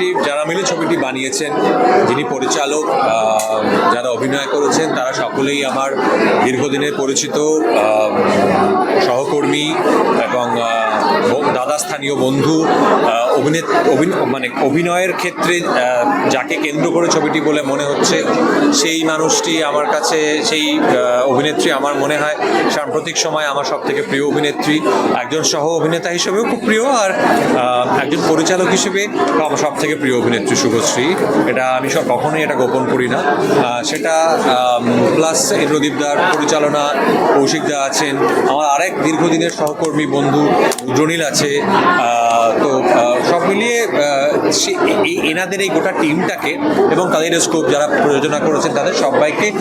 ছবিটি, যারা মিলে ছবিটি বানিয়েছেন, যিনি পরিচালক যারা অভিনয় করেছেন, তারা সকলেই আমার দীর্ঘদিনের পরিচিত সহকর্মী এবং দাদা স্থানীয় বন্ধু অভিনেত, অভিন- মানে অভিনয়ের ক্ষেত্রে যাকে কেন্দ্র করে ছবিটি বলে মনে হচ্ছে, সেই মানুষটি আমার কাছে, সেই অভিনেত্রী আমার মনে হয়, সাম্প্রতিক সময় আমার সব থেকে প্রিয় অভিনেত্রী। একজন সহ অভিনেতা হিসেবেও খুব প্রিয়, আর একজন পরিচালক হিসেবে আমার সব থেকে প্রিয় অভিনেত্রী শুভশ্রী। এটা আমি সব কখনোই এটা গোপন করি না। সেটা প্লাস ইন্দ্রদীপ দার পরিচালনা, কৌশিক দা আছেন। আমার আরেক দীর্ঘদিনের সহকর্মী বন্ধু রুদ্রনীল আছে। তো সব মিলিয়ে সে- এনাদের এই গোটা টিমটাকে এবং তাদের স্কোপ যারা প্রযোজনা করেছেন, তাদের সবাইকে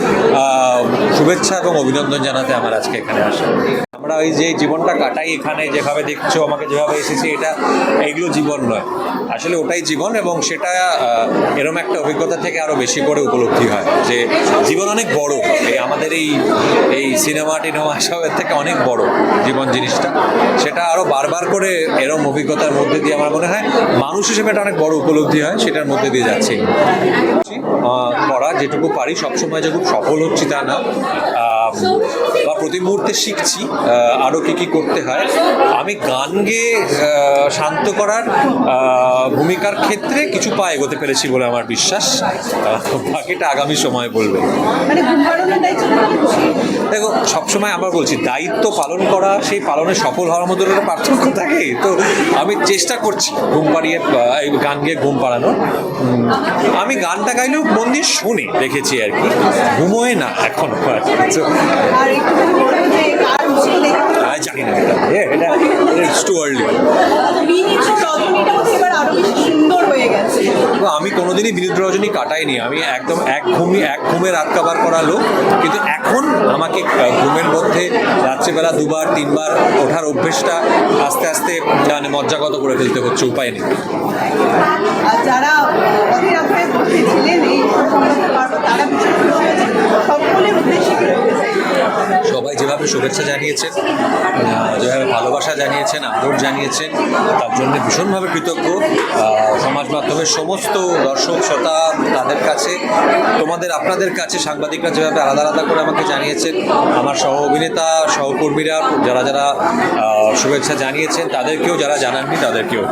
শুভেচ্ছা এবং অভিনন্দন জানাতে আমার আজকে এখানে আসা। আমরা ওই যে জীবনটা কাটাই এখানে, যেভাবে দেখছ, আমাকে যেভাবে এসেছি, এটা এইগুলো জীবন নয়। আসলে ওটাই জীবন এবং সেটা এরম একটা অভিজ্ঞতা থেকে আরও বেশি করে উপলব্ধি হয় যে জীবন অনেক বড়। এই আমাদের এই এই সিনেমা টিনেমা এসবের থেকে অনেক বড় জীবন জিনিসটা। সেটা আরও বারবার করে এরম অভিজ্ঞতার মধ্যে দিয়ে আমার মনে হয় মানুষ হিসেবে এটা অনেক বড় উপলব্ধি হয়, সেটার মধ্যে দিয়ে যাচ্ছি। করা যেটুকু পারি, সবসময় যে খুব সফল হচ্ছি তা না। বা প্রতি মুহূর্তে শিখছি আহ, আরও কি কি করতে হয়? আমি গান গেয়ে শান্ত করার ভূমিকার ক্ষেত্রে কিছু পা এগোতে পেরেছি বলে আমার বিশ্বাস। বাকিটা আগামী সময় বলবে। মানে। দেখো সবসময় আমরা বলছি দায়িত্ব পালন করা সেই পালনে সফল হওয়ার মধ্যে একটা পার্থক্য থাকে? তো আমি চেষ্টা করছি ঘুম পাড়িয়ে গান গিয়ে ঘুম পাড়ানোর। আমি গানটা গাইলেও মন দিয়ে শুনি দেখেছি আর কি। ঘুমোয় না এখন। আর জানি না এটা এটা ইটস টু আর্লি আমি কোনোদিনই বিদ্যুৎ রজনী কাটাইনি। আমি একদম এক ঘুমি এক ঘুমে রাত কাবার করা লোক। কিন্তু এখন আমাকে ঘুমের মধ্যে রাত্রিবেলা দুবার তিনবার ওঠার অভ্যেসটা আস্তে আস্তে মানে মজ্জাগত করে ফেলতে হচ্ছে উপায় নেই। যারা তারা শুভেচ্ছা জানিয়েছেন যেভাবে ভালোবাসা জানিয়েছেন, আদর জানিয়েছেন, তার জন্য ভীষণভাবে কৃতজ্ঞ। সমাজ মাধ্যমের সমস্ত দর্শক, শ্রোতা তাদের কাছে, তোমাদের, আপনাদের কাছে সাংবাদিকরা যেভাবে আলাদা আলাদা করে আমাকে জানিয়েছেন, আমার সহ অভিনেতা সহকর্মীরা যারা যারা শুভেচ্ছা জানিয়েছেন, তাদেরকেও যারা জানাননি, তাদেরকেও।